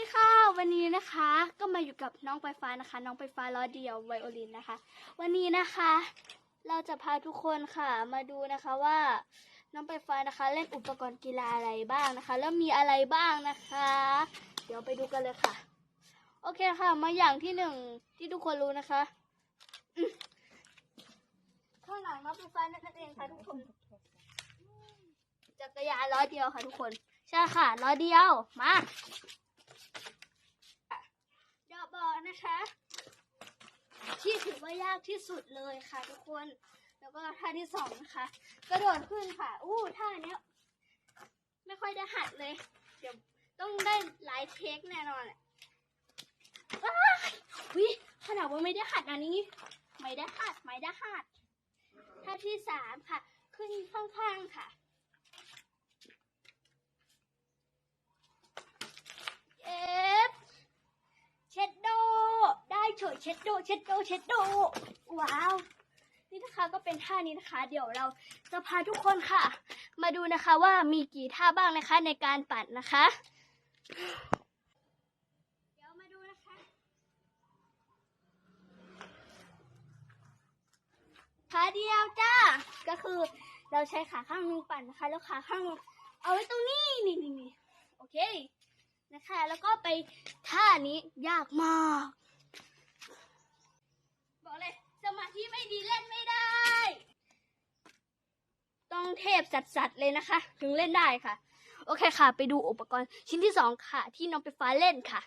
ดีค่ะ วันนี้นะคะ ก็มาอยู่กับน้องไฟฟ้านะคะ น้องไฟฟ้าล้อเดียวไวโอลินนะคะ วันนี้นะคะ เราจะพาทุกคนค่ะมาดูนะคะว่า น้องไฟฟ้านะคะ เล่นอุปกรณ์กีฬาอะไรบ้างนะคะ แล้วมีอะไรบ้างนะคะ เดี๋ยวไปดูกันเลยค่ะ โอเคค่ะ มาอย่างที่หนึ่งที่ทุกคนรู้นะคะข้างหลังน้องไฟฟ้านั่นเองค่ะทุกคนจักรยานล้อเดียวค่ะทุกคน ใช่ค่ะล้อเดียวมาเดาะบอลนะคะ ที่ถือว่ายากที่สุดเลยค่ะ ทุกคน แล้วก็ท่าที่สองนะคะกระโดดขึ้นค่ะ อู้ท่าเนี้ยไม่ค่อยได้หัดเลย เดี๋ยวต้องได้หลายเทคแน่นอนอะว้ายวิขนาดว่าไม่ได้หัดอันนี้ ไม่ได้หัดไม่ได้หัดท่าที่สามค่ะ ขึ้นข้างๆค่ะเอฟเช็ดโด ได้ เช็ดโดเช็ดโดเช็ดโดว้าว นี่นะคะก็เป็นท่านี้นะคะ เดี๋ยวเราจะพาทุกคนค่ะ มาดูนะคะว่ามีกี่ท่าบ้างนะคะในการปัดนะคะ เดี๋ยวมาดูนะคะ ขาเดียวจ้า ก็คือเราใช้ขาข้างหนึงปั่นนะคะ แล้วขาข้างนึงเอาไว้ตรงนี้นี่นี่นี่โอเคนะคะ แล้วก็ไปท่านี้ยากมาก บอกเลย สมาธิไม่ดีเล่นไม่ได้ ต้องเทพสัดๆเลยนะคะ ถึงเล่นได้ค่ะ โอเคค่ะ ไปดูอุปกรณ์ชิ้นที่สองค่ะ ที่น้องไปฟ้าเล่นค่ะ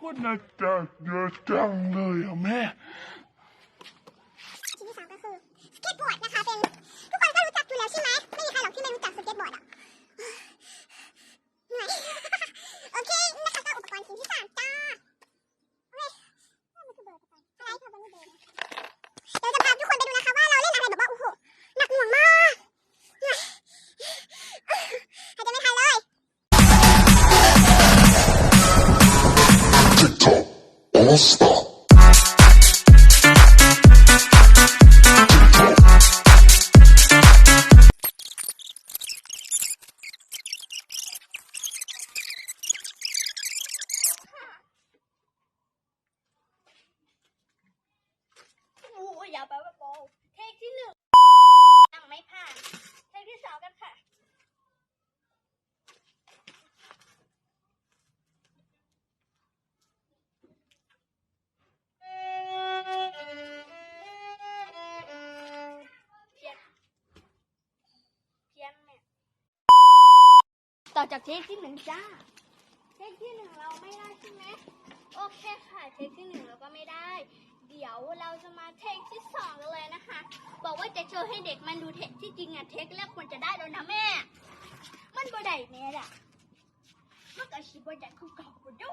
พูดนะจะเยอะจังเลยอะแม่ชิ้นที่สามก็คือสเก็ตบอร์ดนะคะเป็นทุกคนก็รู้จักอยู่แล้วใช่ไหมไม่มีใครหรอกที่ไม่รู้จักสเก็ตบอร์ดอะเหนื่อย this thing. อจากเทคที่หนึ่งจ้า เทคที่หนึ่งเราไม่ได้ใช่ไหมโอเคค่ะ เทคที่หนึ่งเราก็ไม่ได้ เดี๋ยวเราจะมาเทคที่สองกันเลยนะคะ บอกว่าจะโชว์ให้เด็กมันดูเทคที่จริงอะเทคแรกควรจะได้แล้วนะแม่ มันบ่ได้แม่ละมันก็ชิบ่ได้คือเก่าบ่ดู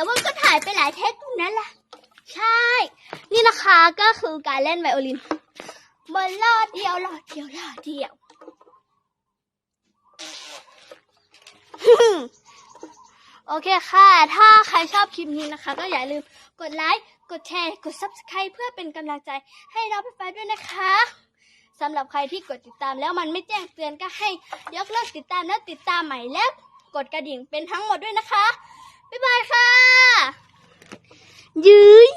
แต่ว่าก็ถ่ายไปหลายเทคอยู่นั่นแหละ ใช่ นี่นะคะก็คือการเล่นไวโอลินบนลอดเดียวลอดเดียวลอดเดียวโอเคค่ะ ถ้าใครชอบคลิปนี้นะคะ ก็อย่าลืมกดไลค์ กดแชร์ กด subscribe เพื่อเป็นกำลังใจให้เราพี่ฟ้าด้วยนะคะสำหรับใครที่กดติดตามแล้วมันไม่แจ้งเตือนก็ให้ยกเลิกติดตามแล้วติดตามใหม่แล้ว กดกระดิ่งเป็นทั้งหมดด้วยนะคะ บ๊ายบายค่ะยืย